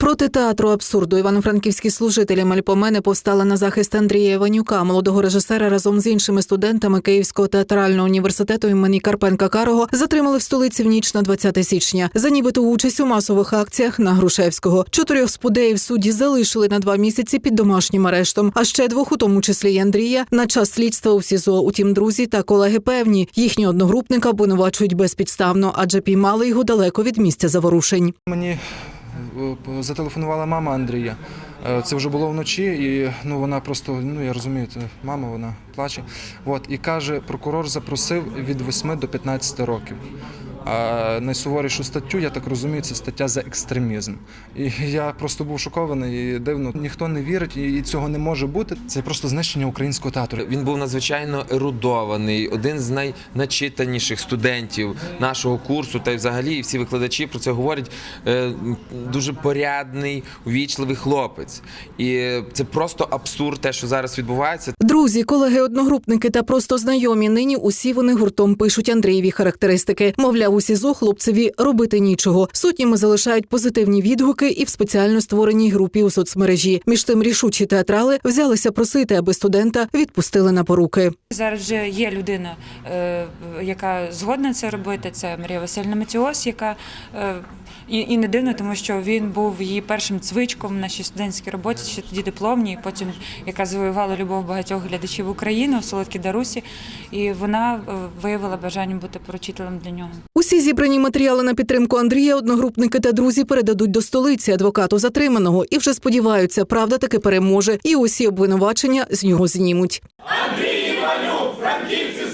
Проти театру абсурду івано-франківські служителі Мальпомени повстали на захист Андрія Іванюка, молодого режисера разом з іншими студентами Київського театрального університету імені Карпенка Карого затримали в столиці в ніч на 20 січня за нібито участь у масових акціях на Грушевського. Чотирьох спудеїв судді залишили на два місяці під домашнім арештом. А ще двох, у тому числі й Андрія, на час слідства у СІЗО. Утім, друзі та колеги певні, їхнього одногрупника обвинувачують безпідставно, адже піймали його далеко від місця заворушень. Мені зателефонувала мама Андрія. Е, Це вже було вночі, і ну вона просто, ну я розумію, це мама, вона плаче. От і каже, прокурор запросив від 8 до 15 років. А найсуворішу статтю, я так розумію, це стаття за екстремізм. І я просто був шокований і дивно. Ніхто не вірить, і цього не може бути. Це просто знищення українського театру. Він був надзвичайно ерудований, один з найначитаніших студентів нашого курсу, та й взагалі і всі викладачі про це говорять. е, Дуже порядний, увічливий хлопець. І це просто абсурд, те, що зараз відбувається. Друзі, колеги, одногрупники та просто знайомі. Нині усі вони гуртом пишуть Андрієві характеристики. Мовляв, у СІЗО хлопцеві робити нічого. Сотнями залишають позитивні відгуки і в спеціально створеній групі у соцмережі. Між тим рішучі театрали взялися просити, аби студента відпустили на поруки. Зараз вже є людина, е, яка згодна це робити. Це Марія Васильівна Матіос, яка е, і, і не дивно, тому що він був її першим цвичком в нашій студентській роботі, ще тоді дипломній, потім яка завоювала любов багатьох глядачів України у Солодкій Дарусі, і вона е, виявила бажання бути поручителем для нього. Усі зібрані матеріали на підтримку Андрія одногрупники та друзі передадуть до столиці адвокату затриманого і вже сподіваються, правда таки переможе, і усі обвинувачення з нього знімуть. Андрій Іванюк, франківці